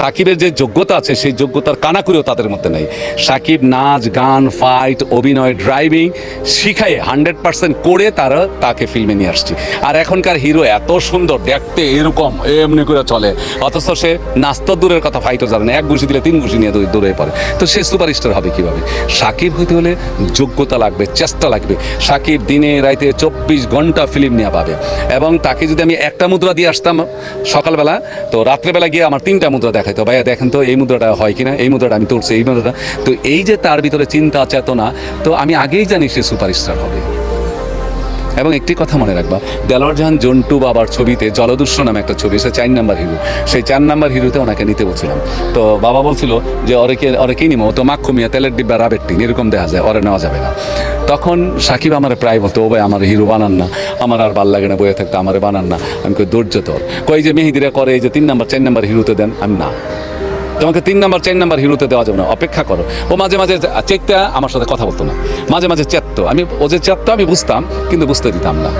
সাকিবের যে যোগ্যতা আছে, সেই যোগ্যতার কানাকুরিও তাদের মধ্যে নেই। সাকিব নাচ, গান ফাইট অভিনয় ড্রাইভিং শিখায় হান্ড্রেড পার্সেন্ট করে তারা তাকে ফিল্মে নিয়ে আসছে। আর এখনকার হিরো এত সুন্দর, দেখতে এরকম, এমনি করে চলে। অথচ সে নাস্ত দূরের কথা ফাইটও জানে না। এক ঘুষি দিলে তিন ঘুষি নিয়ে দূরে পড়ে। তো সে সুপারস্টার হবে কীভাবে? সাকিব হইতে হলে যোগ্যতা লাগবে, চেষ্টা লাগবে। সাকিব দিনে রাইতে চব্বিশ ঘণ্টা ফিল্ম নিয়ে পাবে। এবং তাকে যদি আমি একটা মুদ্রা দিয়ে আসতাম সকালবেলা, তো রাত্রেবেলা গিয়ে আমার তিনটা মুদ্রা দেখাইতো ভাইয়া দেখেন তো, এই মুদ্রাটা হয় কিনা? এই মুদ্রাটা আমি তুলছি, এই মুদ্রাটা। তো এই যে তার ভিতরে চিন্তা, চেতনা, তো আমি আগেই জানি সে সুপারস্টার হবে। এবং একটি কথা মনে রাখবা, দেলোয়ার জাহান জন্টু বাবার ছবিতে জলদূর্ষ নামে একটা ছবি, সে চার নাম্বার হিরো। সেই চার নাম্বার হিরোতে ওনাকে নিতে বলছিলাম। তো বাবা বলছিল যে, অরেকে, অরেকেই নিমো, তো মাক্ষমিয়া তেলের ডিব্বা, রাবের টিন, এরকম দেখা যায়, অরে নেওয়া যাবে না। তখন সাকিব আমার প্রায় বলতো, ও ভাই, আমার হিরো বানান না, আমার আর ভালো লাগে না, বইয়ে থাকতে আমার বানান না। আমি কই, ধৈর্য তোর কই যে, মেহেদিরা করে, এই যে তিন নাম্বার, চার নাম্বার হিরোতে দেন। আমি, না। তোমাকে তিন নাম্বার, চার নাম্বার হিরোতে দেওয়া যাবে না, অপেক্ষা করো। ও মাঝে মাঝে চেকটা আমার সাথে কথা বলতো না। মাঝে মাঝে চেত্ত। আমি, ও যে চেত্ত আমি বুঝতাম, কিন্তু বুঝতে দিতাম না।